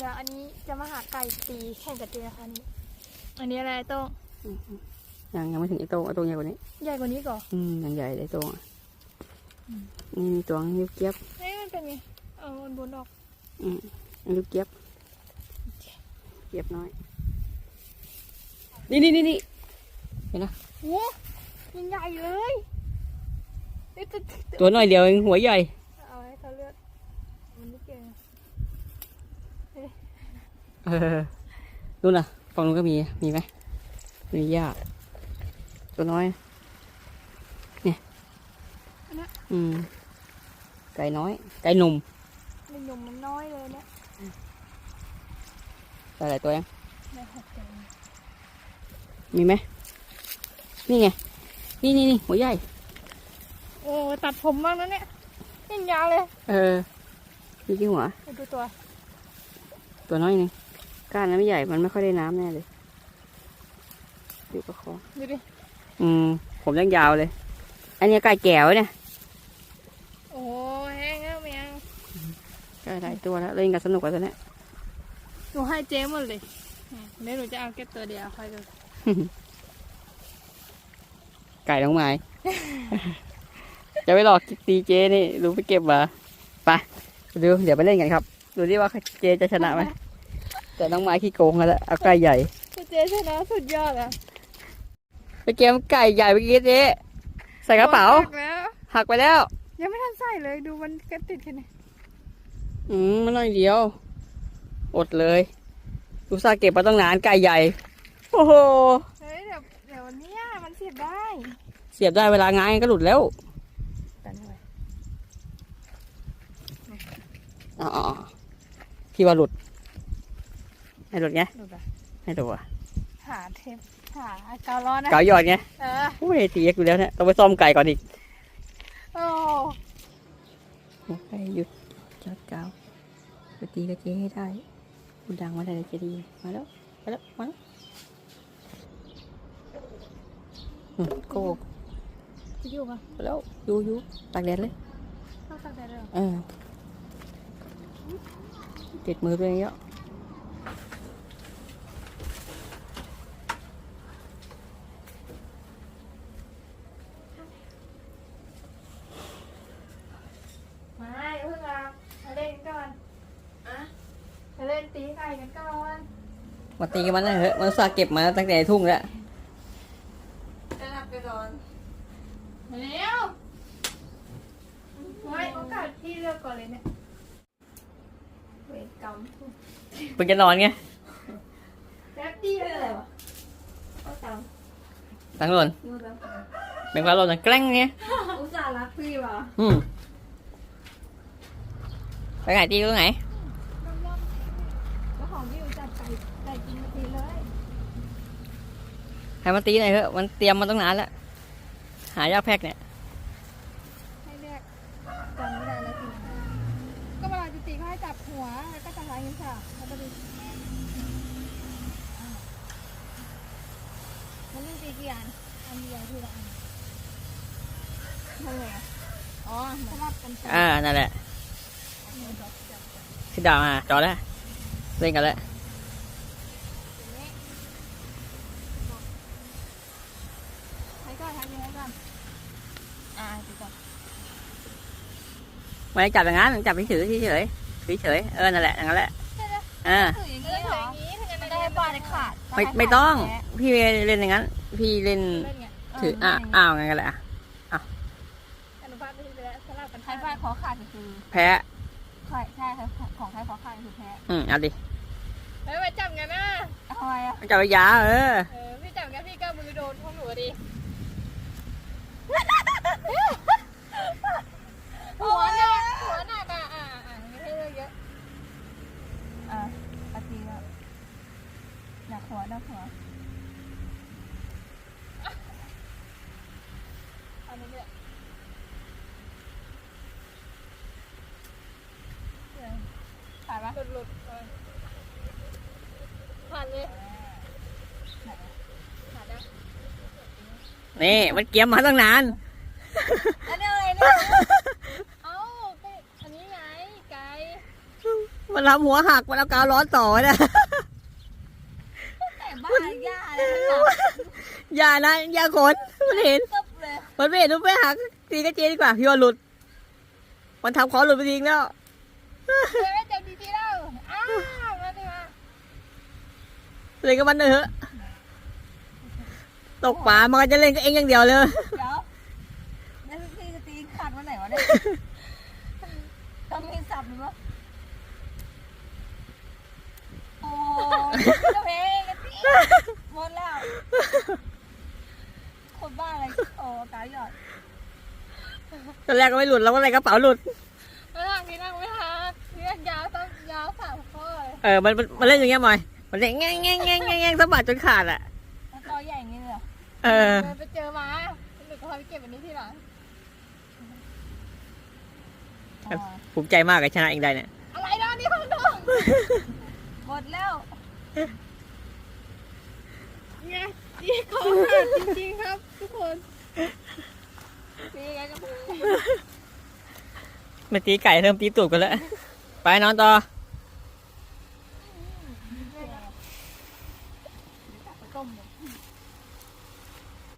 เดี๋ยวอันนี้จะมาหาไก่ตีแข่งกับเจนะคะอันนี้อันนี้อะไรโต้องยังยังไม่ถึงไอ้โต้งไอ้โต้งใหญ่กว่านี้ ใหญ่กว่านี้ก่อนอืมยังใหญ่เลยไอ้โต้งอะอืมนี่มีตัวนิ้วเกียบเฮ้ยมันเป็นไงเอาบนบนออก อืมนิ้วเกียบเกียบน้อย นี่นี่นี่นี่เห็นนะโอ้ยังใหญ่เลยเอ้ยแต่แต่ตัวน้อยเดียวเองหัวใหญ่ เอาให้เขาเลือกมันไม่เก่งอะ เออนู่นน่ะฝั่งนู้นก็มี มีไหมมีหญ้าตัวน้อย เนี่ยอันเนี้ยอืม ไก่น้อย ไก่หนุ่มมันหยุ่มมันน้อยเลยเนี่ยได้หลายตัวยังได้หกตัวมีไหม นี่ไง นี่นี่นี่หัวใหญ่ โอ้ตัดผมบ้างนะเนี่ยยังยาวเลย เออมีกี่หัวไปดูตัว ตัวน้อยนึง ก้านนั้นไม่ใหญ่มันไม่ค่อยได้น้ำแน่เลย อยู่กับคอดูดิ อืม ผมยังยาวเลย อันนี้ไก่แก้วเนี่ย โอ้แห้งแล้วแมงไก่หลายตัวแล้วเล่นกันสนุกกว่าตัวเนี้ยหนูให้เจ๊หมดเลยอืมเดี๋ยวหนูจะเอาแค่ตัวเดียวค่อยดูไก่น้องไม้จะไปหลอกตีเจนี่รู้ไปเก็บมาไปดูเดี๋ยวไปเล่นกันครับ ดูดิว่าเจจะชนะไหม แต่น้องไม้ขี้โกงแล้วเอาไก่ใหญ่เจ๊ชนะสุดยอดอะไปเกมไก่ใหญ่เมื่อกี้เจ๊ใส่กระเป๋า หักแล้วหักไปแล้ว ยังไม่ทันใส่เลยดูมันกระติดแค่ไหนอืมมันน้อยเดียว อดเลยดูซาห์เก็บมาตั้งนานไก่ใหญ่ โอ้โหเฮ้ยเดี๋ยวเดี๋ยววันเนี้ยมันเสียบได้ เสียบได้เวลางานก็หลุดแล้วแต่หน่อยอ๋อพี่ว่าหลุด ให้หลุดไงดูแบบให้หลุดอะหาเทปหาเกาวร้อนนะเกาหยอดไงเออโอ้ยตีกูแล้วเนี่ยต้องไปซ่อมไก่ก่อนอีกโอ้ให้หยุดจอดเกาไปตีกับเจ๊ให้ได้กูดังมาได้เลยเจดีมาแล้วมาแล้วมาแล้วอืมโกกจะอยู่ปะมาแล้วอยู่อยู่ตากแดดเลยเข้าตักได้เลยเหรอเออติดมือตัวเองเยอะ ไม่เพิ่งมามาเล่นก่อนอะมาเล่นตีไก่กันก่อน มาตีกันมันนะเถอะมันอุตสาห์เก็บมาตั้งแต่ทุ่งแล้วจะหลับไปก่อนมาเร็วไว้โอกาสที่เลือกก่อนเลยเนี่ยเวรกรรมเพิ่งจะนอนไงแป๊บเดียวเลยวะก็ตามตั้งหล่นดูแล้วเป็นฟ้าหล่นนะแกล้งไงอุตส่าห์รักพี่ว่ะอืมไปไหนตีตรงไหน แล้วของที่อยู่จัดไก่ไก่กินมาทีเลย ให้มันตีหน่อยเถอะมันเตรียมมาตั้งนานแล้ว หายากแพกเนี่ยให้เรียกจำไม่ได้แล้วทีก็เวลาจะตีเขาให้จับหัวแล้วก็จะหายเงินค่ะแล้วก็ดีมันต้องตีกี่อันอันเดียวทีละอันทำไงอะอ๋อสลับกันตีอ่านั่นแหละขึ้นดาวมาจอแล้วเล่นกันแล้ว ใช้ก่อนทำยังไงก่อนอ่าตีก่อน ไม่ได้จับอย่างนั้นจับเฉยๆเฉยเฉยเออนั่นแหละอย่างนั้นแหละอ่าถืออย่างนี้ไม่ได้ให้ปลาได้ขาดไม่ไม่ต้อง พี่เล่นอย่างนั้น พี่เล่นถืออ่าวอ้าวงั้นกันแหละอะอนุบาลไปทีแล้วสลับกันใช้ไฟขอขาดคือ แพ้ใช่ใช่ค่ะของใช้ขอขาดคือแพ้อืมเอาดิเฮ้ยมาจับไงนะทำไมอะจับยาเออพี่จับไงพี่ก็มือโดนพวกหนูดิหัวหนักหัวหนักอะอะอะไม่ให้เลือกเยอะ อะปฏิแล้วหนักหัวหนักหัว อันนี้เนี่ยผ่านปะ หลุดหลุดเออผ่านเลยผ่านแล้วนี่มันเกียมมาตั้งนาน อันนี้อะไรเนี่ยเอ้าก็อันนี้ไงไก่มันมันทำหัวหักมันเอากาวร้อนต่อเนี่ยแต่บ้านย่าเลยทั้งหลังอย่านะอย่าขนมันเห็นตึ๊บเลยมันไม่เห็นมันไม่หักตีก็เจดีกว่าพี่ว่าหลุด มันทำขอหลุดไปทิ้งแล้ว เดี๋ยวไม่เจ็บดีๆแล้วอ้าวมาดิมา เลยก็มันเถอะตกปลามันก็จะเล่นก็เองอย่างเดียวเลยเดี๋ยวแล้วพี่จะตีขาดวันไหนวะเนี่ยต้องมีสับหรือเปล่าโอ้ยกระเพงกระตีหมดแล้ว คนบ้าอะไรโอ้กายหยอดตอนแรกก็ไม่หลุดแล้วก็เลยกระเป๋าหลุดไม่หักนี่นั่งไม่หักนี่ยาวต้องยาวสามข้อเลยเออมันมันมันเล่นอย่างเงี้ยมอย มันเล่นแง่งแง่งแง่งแง่งแง่งสะบัดจนขาดอะแล้วตัวใหญ่อย่างนี้เลยเหรอเออ เดินไปเจอมาหนูก็พาไปเก็บอันนี้ที่หลังอ๋อภูมิใจมากกับชนะเองได้เนี่ย อะไรนะนี่ของน้องหมดแล้วเนี่ยนี่ของขาดจริงๆครับ ทุกคนตีไงก็พูดมาตีไก่เริ่มตีตูดกันแล้ว ไปนอนต่อ